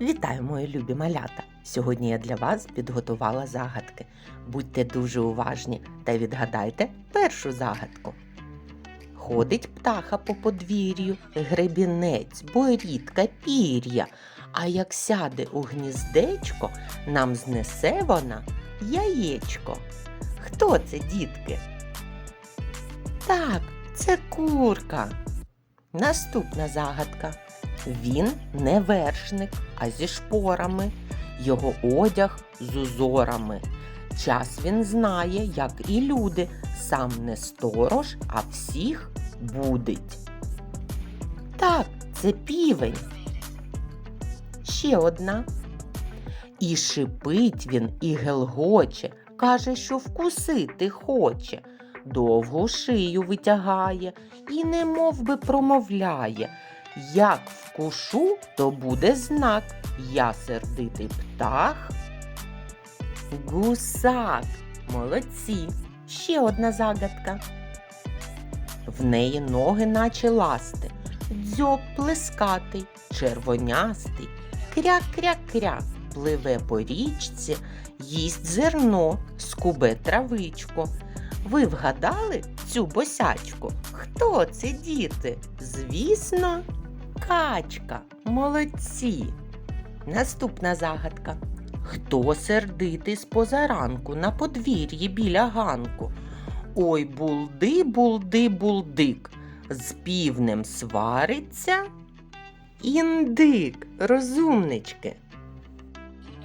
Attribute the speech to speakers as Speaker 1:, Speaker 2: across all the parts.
Speaker 1: Вітаю, мої любі малята! Сьогодні я для вас підготувала загадки. Будьте дуже уважні та відгадайте першу загадку. Ходить птаха по подвір'ю, гребінець, борідка, пір'я. А як сяде у гніздечко, нам знесе вона яєчко. Хто це, дітки? Так, це курка. Наступна загадка. Він не вершник, а зі шпорами, його одяг з узорами. Час він знає, як і люди, сам не сторож, а всіх будить. Так, це півень. Ще одна. І шипить він, і гелгоче, каже, що вкусити хоче. Довгу шию витягає і немов би промовляє. Як вкушу, то буде знак. Я сердитий птах. Гусак. Молодці. Ще одна загадка. В неї ноги, наче ласти, дзьоб плескатий, червонястий, кря-кря-кря, пливе по річці, їсть зерно, скубе травичку. Ви вгадали цю босячку? Хто це, діти? Звісно, качка. Молодці. Наступна загадка. Хто сердитий з позаранку на подвір'ї біля ганку? Ой, булди, булди, булдик. З півнем свариться. Індик, розумнички.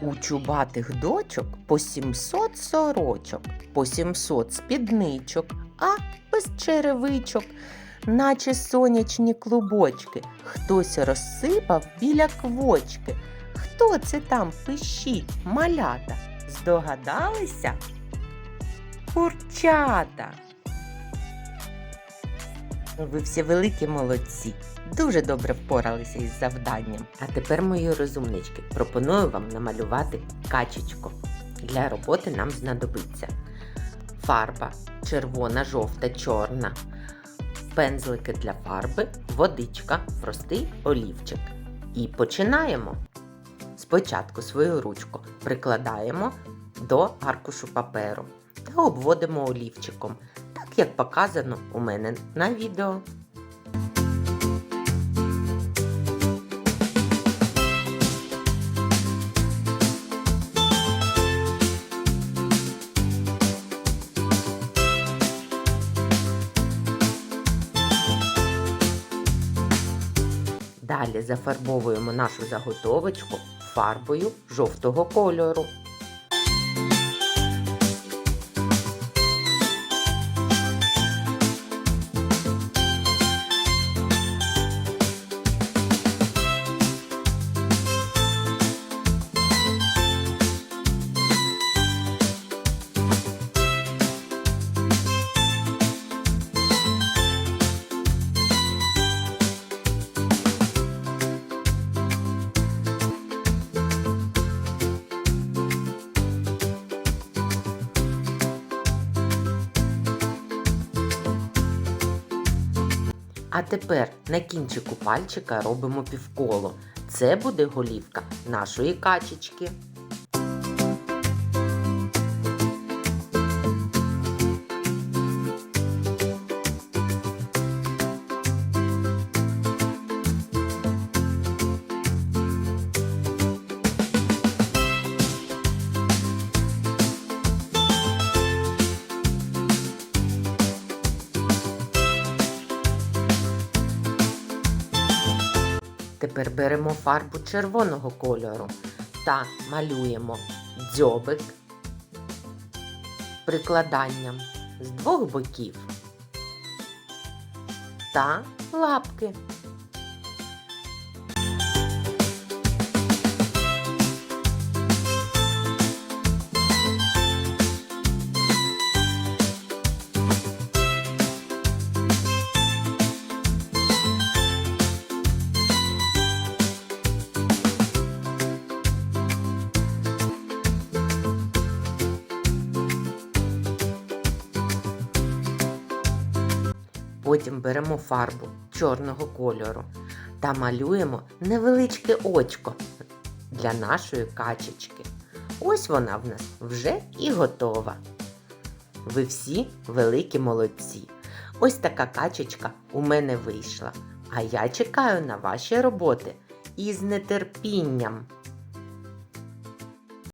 Speaker 1: У чубатих дочок по 700 сорочок, по 700 спідничок, а без черевичок, наче сонячні клубочки. Хтось розсипав біля квочки. Хто це там пищить, малята? Здогадалися? Курчата. Ви всі великі молодці. Дуже добре впоралися із завданням. А тепер, мої розумнички, пропоную вам намалювати качечку. Для роботи нам знадобиться фарба червона, жовта, чорна, пензлики для фарби, водичка, простий олівчик. І починаємо. Спочатку свою ручку прикладаємо до аркушу паперу та обводимо олівчиком, як показано у мене на відео. Далі зафарбовуємо нашу заготовочку фарбою жовтого кольору. А тепер на кінчику пальчика робимо півколо. Це буде голівка нашої качечки. Тепер беремо фарбу червоного кольору та малюємо дзьобик прикладанням з двох боків та лапки. Потім беремо фарбу чорного кольору та малюємо невеличке очко для нашої качечки. Ось вона в нас вже і готова. Ви всі великі молодці. Ось така качечка у мене вийшла. А я чекаю на ваші роботи із нетерпінням.